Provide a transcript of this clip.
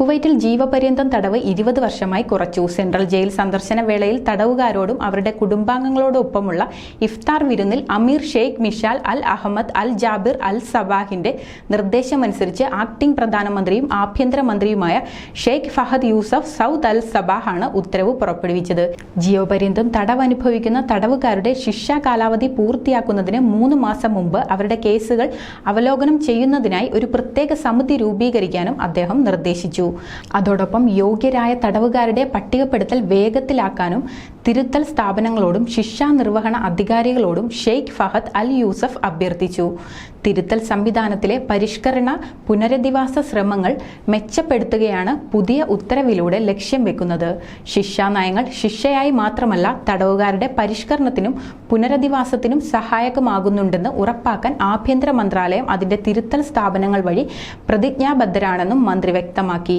കുവൈറ്റിൽ ജീവപര്യന്തം തടവ് ഇരുപത് വർഷമായി കുറച്ചു. സെൻട്രൽ ജയിൽ സന്ദർശന വേളയിൽ തടവുകാരോടും അവരുടെ കുടുംബാംഗങ്ങളോടൊപ്പമുള്ള ഇഫ്താർ വിരുന്നിൽ അമീർ ഷെയ്ഖ് മിഷാൽ അൽ അഹമ്മദ് അൽ ജാബിർ അൽ സബാഹിന്റെ നിർദ്ദേശമനുസരിച്ച് ആക്ടിംഗ് പ്രധാനമന്ത്രിയും ആഭ്യന്തരമന്ത്രിയുമായ Sheikh Fahad Yousef Saud Al സബാഹാണ് ഉത്തരവ് പുറപ്പെടുവിച്ചത്. ജീവപര്യന്തം തടവ് അനുഭവിക്കുന്ന തടവുകാരുടെ ശിക്ഷാ കാലാവധി പൂർത്തിയാക്കുന്നതിന് മൂന്ന് മാസം മുമ്പ് അവരുടെ കേസുകൾ അവലോകനം ചെയ്യുന്നതിനായി ഒരു പ്രത്യേക സമിതി രൂപീകരിക്കാനും അദ്ദേഹം നിർദ്ദേശിച്ചു. അതോടൊപ്പം യോഗ്യരായ തടവുകാരുടെ പട്ടികപ്പെടുത്തൽ വേഗത്തിലാക്കാനും തിരുത്തൽ സ്ഥാപനങ്ങളോടും ശിക്ഷാ നിർവഹണ അധികാരികളോടും ഷെയ്ഖ് ഫഹദ് അൽ യൂസഫ് അഭ്യർത്ഥിച്ചു. തിരുത്തൽ സംവിധാനത്തിലെ പരിഷ്കരണ പുനരധിവാസ ശ്രമങ്ങൾ മെച്ചപ്പെടുത്തുകയാണ് പുതിയ ഉത്തരവിലൂടെ ലക്ഷ്യം വെക്കുന്നത്. ശിക്ഷാ നയങ്ങൾ ശിക്ഷയായി മാത്രമല്ല തടവുകാരുടെ പരിഷ്കരണത്തിനും പുനരധിവാസത്തിനും സഹായകമാകുന്നുണ്ടെന്ന് ഉറപ്പാക്കാൻ ആഭ്യന്തര മന്ത്രാലയം അതിന്റെ തിരുത്തൽ സ്ഥാപനങ്ങൾ വഴി പ്രതിജ്ഞാബദ്ധരാണെന്നും മന്ത്രി വ്യക്തമാക്കി.